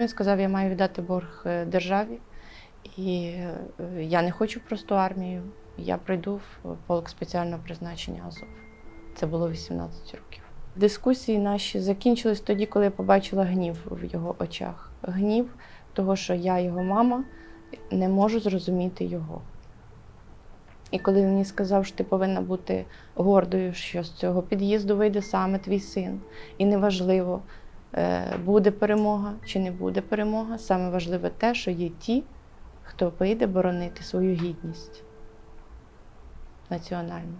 Він сказав, я маю віддати борг е, державі, і е, я не хочу просту армію. Я прийду в полк спеціального призначення Азов. Це було 18 років. Дискусії наші закінчились тоді, коли я побачила гнів в його очах. Гнів того, що я, його мама, не можу зрозуміти його. І коли він мені сказав, що ти повинна бути гордою, що з цього під'їзду вийде саме твій син, і неважливо, е, буде перемога чи не буде перемога, саме важливе те, що є ті, хто вийде боронити свою гідність національну.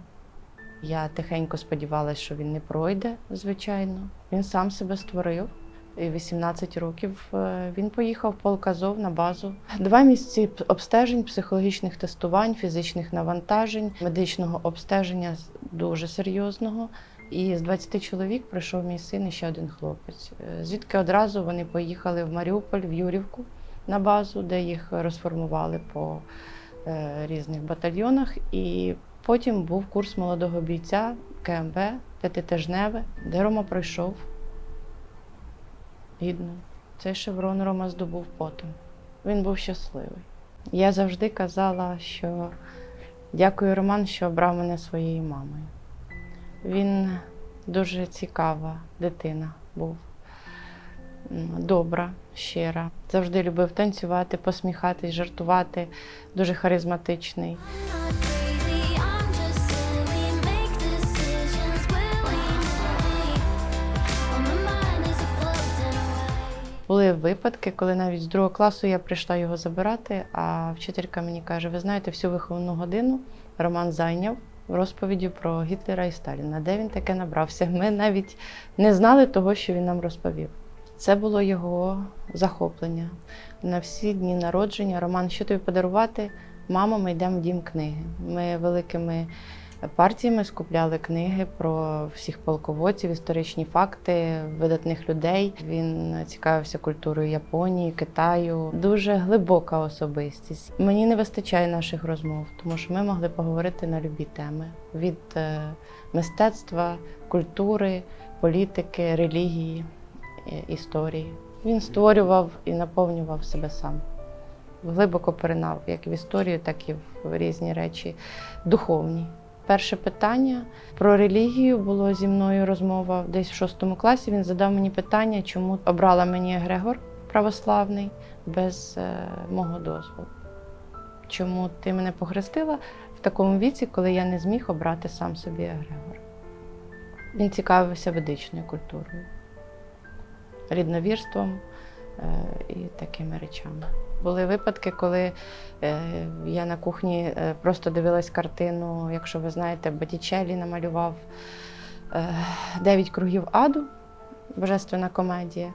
Я тихенько сподівалася, що він не пройде, звичайно. Він сам себе створив. І 18 років е, він поїхав в полк на базу. Два місяці обстежень, психологічних тестувань, фізичних навантажень, медичного обстеження дуже серйозного. І з 20 чоловік прийшов мій син і ще один хлопець. Е, Звідки одразу вони поїхали в Маріуполь, в Юрівку на базу, де їх розформували по е, різних батальйонах. І потім був курс молодого бійця КМБ п'ятитижневе, де Рома пройшов гідно. Цей шеврон Рома здобув потом. Він був щасливий. Я завжди казала, що дякую, Роман, що обрав мене своєю мамою. Він дуже цікава дитина був. Добра, щира. Завжди любив танцювати, посміхатись, жартувати, дуже харизматичний. Були випадки, коли навіть з другого класу я прийшла його забирати, а вчителька мені каже: ви знаєте, всю виховну годину Роман зайняв розповіддю про Гітлера і Сталіна. Де він таке набрався? Ми навіть не знали того, що він нам розповів. Це було його захоплення. На всі дні народження Роман, що тобі подарувати? Мамо, ми йдемо в дім книги. Ми великими партіями скупляли книги про всіх полководців, історичні факти, видатних людей. Він цікавився культурою Японії, Китаю. Дуже глибока особистість. Мені не вистачає наших розмов, тому що ми могли поговорити на любі теми від е, мистецтва, культури, політики, релігії, е, історії. Він створював і наповнював себе сам. Глибоко поринав як в історію, так і в різні речі духовні. Перше питання про релігію було зі мною розмова десь в шостому класі. Він задав мені питання, чому обрала мені Егрегор православний без е, мого дозволу. Чому ти мене похрестила в такому віці, коли я не зміг обрати сам собі Егрегор? Він цікавився ведичною культурою, рідновірством і такими речами. Були випадки, коли е, я на кухні е, просто дивилась картину, якщо ви знаєте, Боттічеллі намалював е, дев'ять кругів аду, божественна комедія.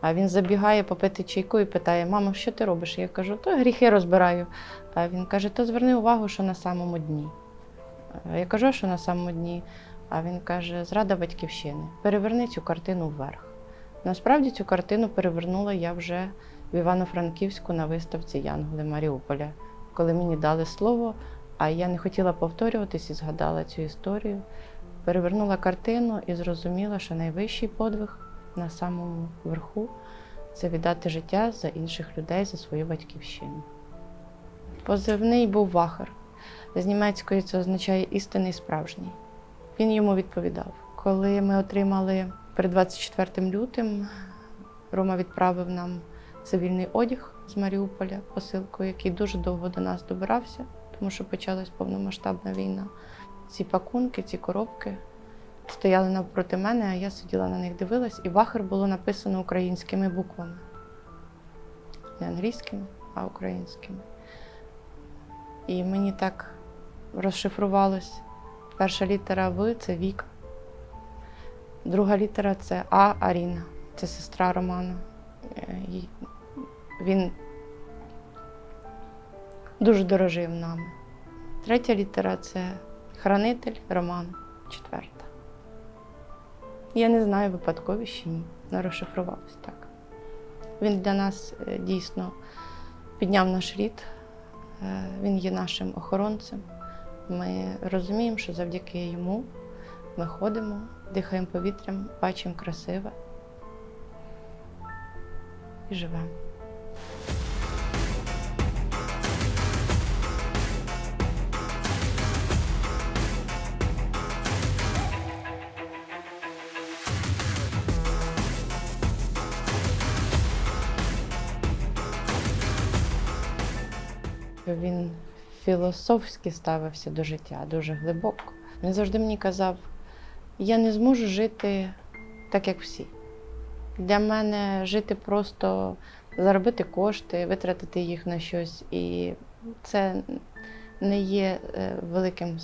А він забігає попити чайку і питає: мамо, що ти робиш? Я кажу, то гріхи розбираю. А він каже: то зверни увагу, що на самому дні. Е, Я кажу, що на самому дні. А він каже: Зрада батьківщини, переверни цю картину вверх. Насправді цю картину перевернула я вже в Івано-Франківську на виставці Янголи Маріуполя, коли мені дали слово, а я не хотіла повторюватись і згадала цю історію. Перевернула картину і зрозуміла, що найвищий подвиг на самому верху це віддати життя за інших людей, за свою батьківщину. Позивний був вахар. З німецької це означає істинний справжній. Він йому відповідав. Коли ми отримали перед 24 лютим, Рома відправив нам цивільний одяг з Маріуполя, посилкою, який дуже довго до нас добирався, тому що почалась повномасштабна війна. Ці пакунки, ці коробки стояли навпроти мене, а я сиділа на них дивилась, і вахер було написано українськими буквами. Не англійськими, а українськими. І мені так розшифрувалось. Перша літера В це Віка. Друга літера це А Аріна. Це сестра Романа. Е, Він дуже дорожив нами. Третя літера це хранитель Роман. Четверта. Я не знаю, випадкові чи ні. Не розшифрувалось так. Він для нас е, дійсно підняв наш рід, Е, він є нашим охоронцем. Ми розуміємо, що завдяки йому ми ходимо, дихаємо повітрям, бачимо красиве. і живемо. Він філософськи ставився до життя, дуже глибоко. Він завжди мені казав: я не зможу жити так, як всі. Для мене жити просто заробити кошти, витратити їх на щось. І це не є е, великим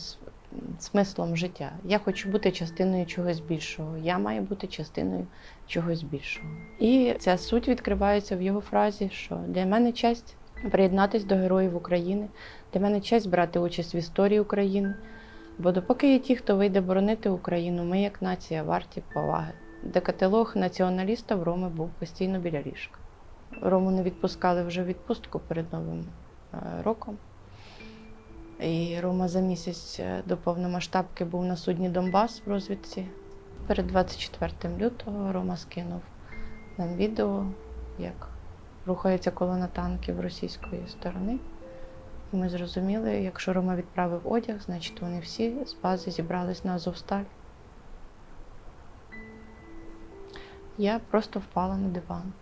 смислом життя. Я хочу бути частиною чогось більшого. Я маю бути частиною чогось більшого. І ця суть відкривається в його фразі, що для мене честь приєднатись до героїв України, для мене честь брати участь в історії України. Бо допоки є ті, хто вийде боронити Україну, ми як нація варті поваги. Декаталог націоналіста в Роми був постійно біля ліжка. Рому не відпускали вже відпустку перед Новим е, роком. І Рома за місяць е, до повномасштабки був на судні Донбас в розвідці. Перед 24 лютого Рома скинув нам відео, як рухається колона танків російської сторони. Ми зрозуміли, якщо Рома відправив одяг, значить вони всі з бази зібрались на Азовсталь. Я просто впала на диван.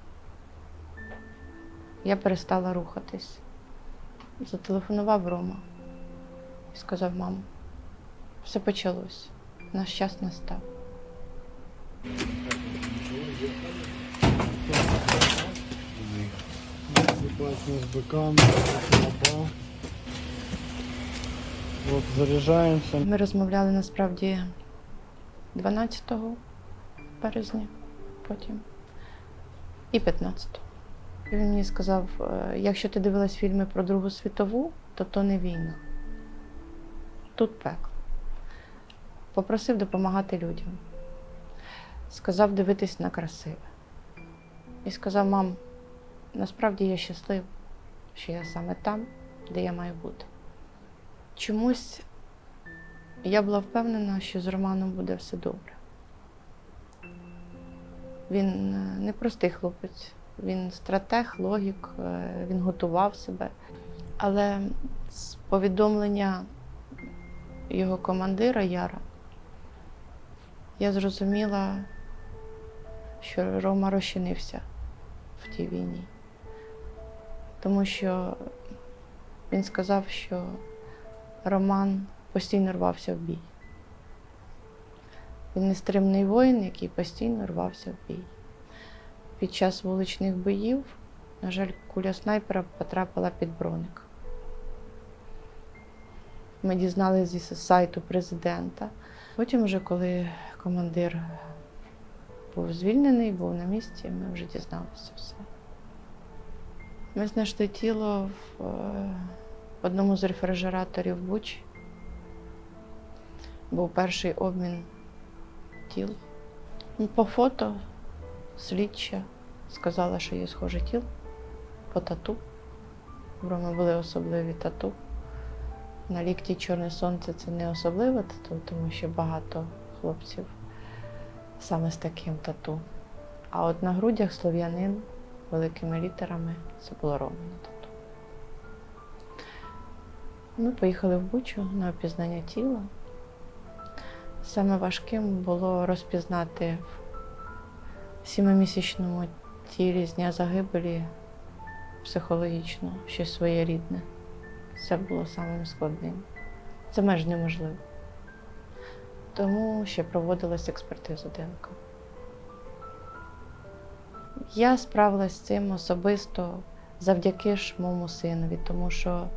Я перестала рухатись. Зателефонував Рома і сказав: мам, все почалось. Наш час настав. Ебать, с быками, Вот, заряжаемся. Ми розмовляли насправді 12 березня, потім і 15. І він мені сказав: е, якщо ти дивилась фільми про Другу світову, то то не війна. Тут пекло. Попросив допомагати людям. Сказав дивитись на красиве. І сказав: мам, насправді я щаслива, що я саме там, де я маю бути. Чомусь я була впевнена, що з Романом буде все добре. Він е, непростий хлопець, він стратег, логік, е, він готував себе. Але з повідомлення його командира Яра я зрозуміла, що Рома розчинився в тій війні. Тому що він сказав, що Роман постійно рвався в бій. Він нестримний воїн, який постійно рвався в бій. Під час вуличних боїв, на жаль, куля снайпера потрапила під броник. Ми дізналися зі сайту президента. Потім, вже коли командир був звільнений, був на місці, ми вже дізналися все. Ми знайшли тіло в е, одному з рефрижераторів Бучі. Був перший обмін тіл. Ну, По фото слідча сказала, що є схоже тіло по тату. В Роми були особливі тату. На лікті Чорне сонце це не особливе тату, тому що багато хлопців саме з таким тату. А от на грудях слов'янин великими літерами це було тату. Ми поїхали в Бучу на опізнання тіла. Саме важким було розпізнати в сімимісячному тілі з дня загибелі психологічно щось своє рідне. Це було самим складним. Це майже неможливо. Тому ще проводилась експертиза ДНК. Я справилась з цим особисто завдяки ж моєму синові, тому що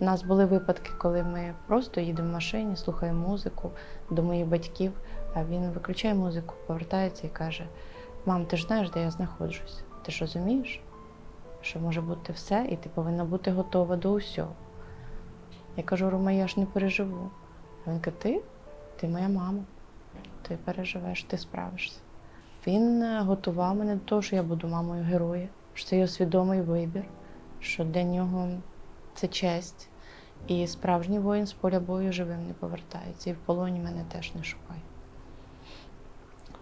в нас були випадки, коли ми просто їдемо в машині, слухаємо музику до моїх батьків, а він виключає музику, повертається і каже: Мам, ти ж знаєш, де я знаходжусь? Ти ж розумієш, що може бути все, і ти повинна бути готова до усього. Я кажу, Рома, я ж не переживу. А він каже, ти? Ти моя мама. Ти переживеш, ти справишся. Він е, готував мене до того, що я буду мамою героя, що це його свідомий вибір, що для нього це честь. І справжній воїн з поля бою живим не повертається. І в полоні мене теж не шукає.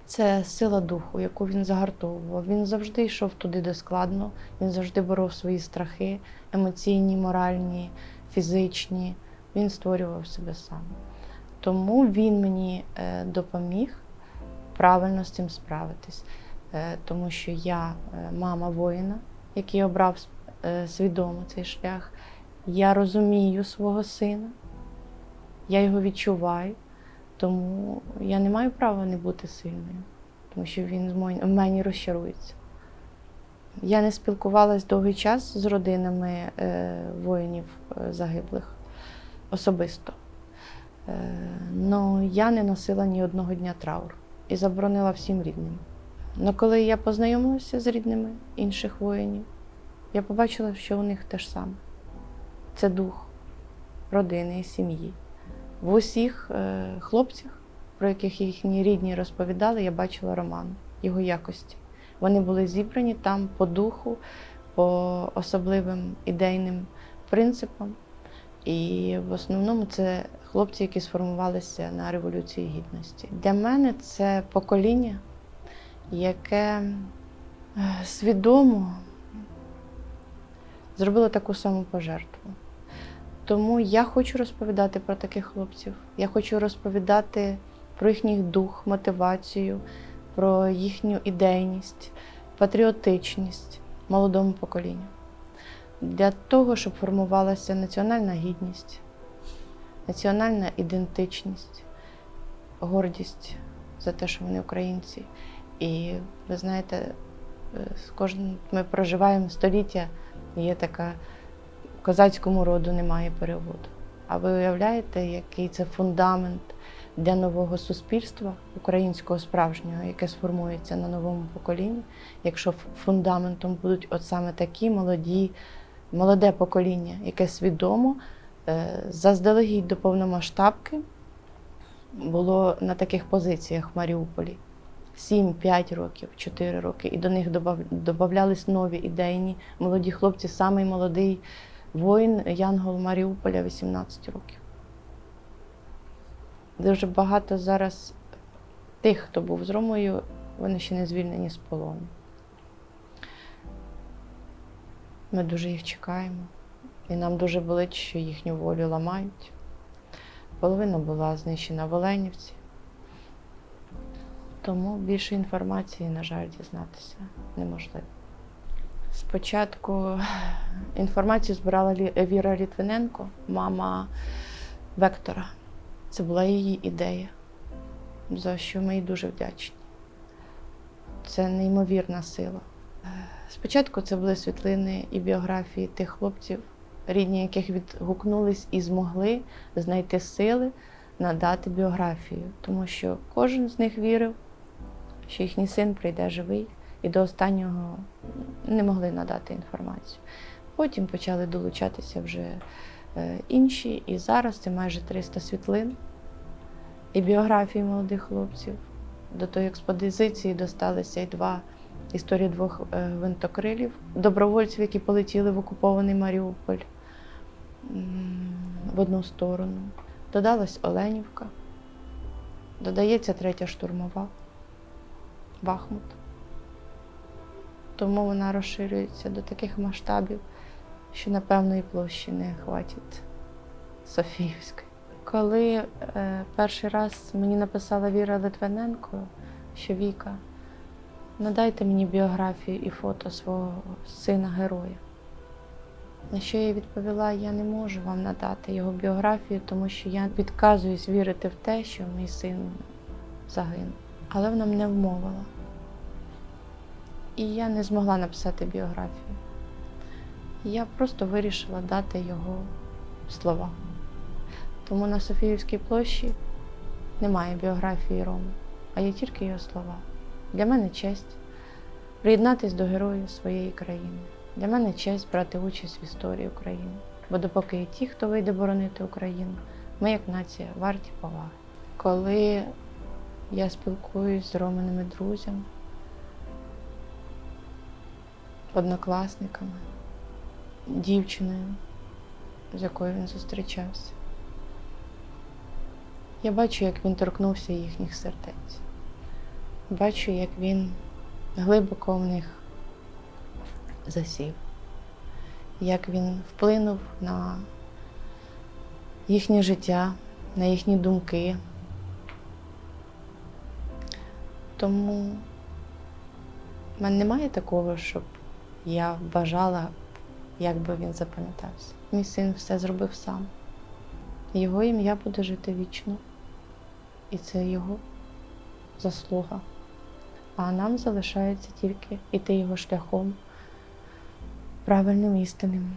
Це сила духу, яку він загартовував. Він завжди йшов туди, де складно, він завжди боров свої страхи, емоційні, моральні, фізичні. Він створював себе сам. Тому він мені е, допоміг правильно з цим справитись. Е, Тому що я е, мама воїна, який обрав свідомо цей шлях. Я розумію свого сина, я його відчуваю, тому я не маю права не бути сильною, тому що він в мені розчарується. Я не спілкувалась довгий час з родинами е, воїнів е, загиблих особисто. Але я не носила ні одного дня траур і заборонила всім рідним. Але коли я познайомилася з рідними інших воїнів, я побачила, що у них те ж саме. Це дух родини і сім'ї. В усіх е, хлопцях, про яких їхні рідні розповідали, я бачила Романа, його якості. Вони були зібрані там по духу, по особливим ідейним принципам. І в основному це хлопці, які сформувалися на Революції Гідності. Для мене це покоління, яке е, свідомо зробило таку саму пожертву. Тому я хочу розповідати про таких хлопців. Я хочу розповідати про їхній дух, мотивацію, про їхню ідейність, патріотичність молодому поколінню. Для того, щоб формувалася національна гідність, національна ідентичність, гордість за те, що вони українці. І ви знаєте, е, з кожним ми проживаємо століття, є така козацькому роду немає переводу. А ви уявляєте, який це фундамент для нового суспільства українського справжнього, яке сформується на новому поколінні, якщо фундаментом будуть от саме такі молоді, молоде покоління, яке свідомо е, заздалегідь до повномасштабки було на таких позиціях в Маріуполі. 7-5 років, 4 роки, і до них додавались нові ідейні молоді хлопці, самий молодий воїн Янгол Маріуполя 18 років. Дуже багато зараз тих, хто був з Ромою, вони ще не звільнені з полону. Ми дуже їх чекаємо. І нам дуже болить, що їхню волю ламають. Половина була знищена в Оленівці. Тому більше інформації, на жаль, дізнатися неможливо. Спочатку інформацію збирала Лі- Віра Літвиненко, мама Вектора. Це була її ідея, за що ми їй дуже вдячні. Це неймовірна сила. Е, Спочатку це були світлини і біографії тих хлопців, рідні яких відгукнулись і змогли знайти сили надати біографію, тому що кожен з них вірив, що їхній син прийде живий, і до останнього не могли надати інформацію. Потім почали долучатися вже е, інші, і зараз це майже 300 світлин і біографії молодих хлопців. До тої експозиції досталися й два історії двох е, гвинтокрилів, добровольців, які полетіли в окупований Маріуполь в одну сторону. Додалась Оленівка, додається третя штурмова, Бахмут. Тому вона розширюється до таких масштабів, що на певної площі не хватить Софіївської. Коли е, перший раз мені написала Віра Литвиненко, що Віка, надайте мені біографію і фото свого сина-героя. На що я відповіла, я не можу вам надати його біографію, тому що я відказуюсь вірити в те, що мій син загинув. Але вона мене вмовила. І я не змогла написати біографію. Я просто вирішила дати його слова. Тому на Софіївській площі немає біографії Роми, а є тільки його слова. Для мене честь приєднатись до героїв своєї країни. Для мене честь брати участь в історії України. Бо допоки є ті, хто вийде боронити Україну, ми, як нація, варті поваги. Коли я спілкуюсь з романими друзями, однокласниками, дівчиною, з якою він зустрічався. Я бачу, як він торкнувся їхніх сердець. бачу, як він глибоко в них засів, як він вплинув на їхнє життя, на їхні думки. Тому в мене немає такого, щоб я бажала, як би він запам'ятався. Мій син все зробив сам. Його ім'я буде жити вічно. І це його заслуга. А нам залишається тільки йти його шляхом правильним істинним.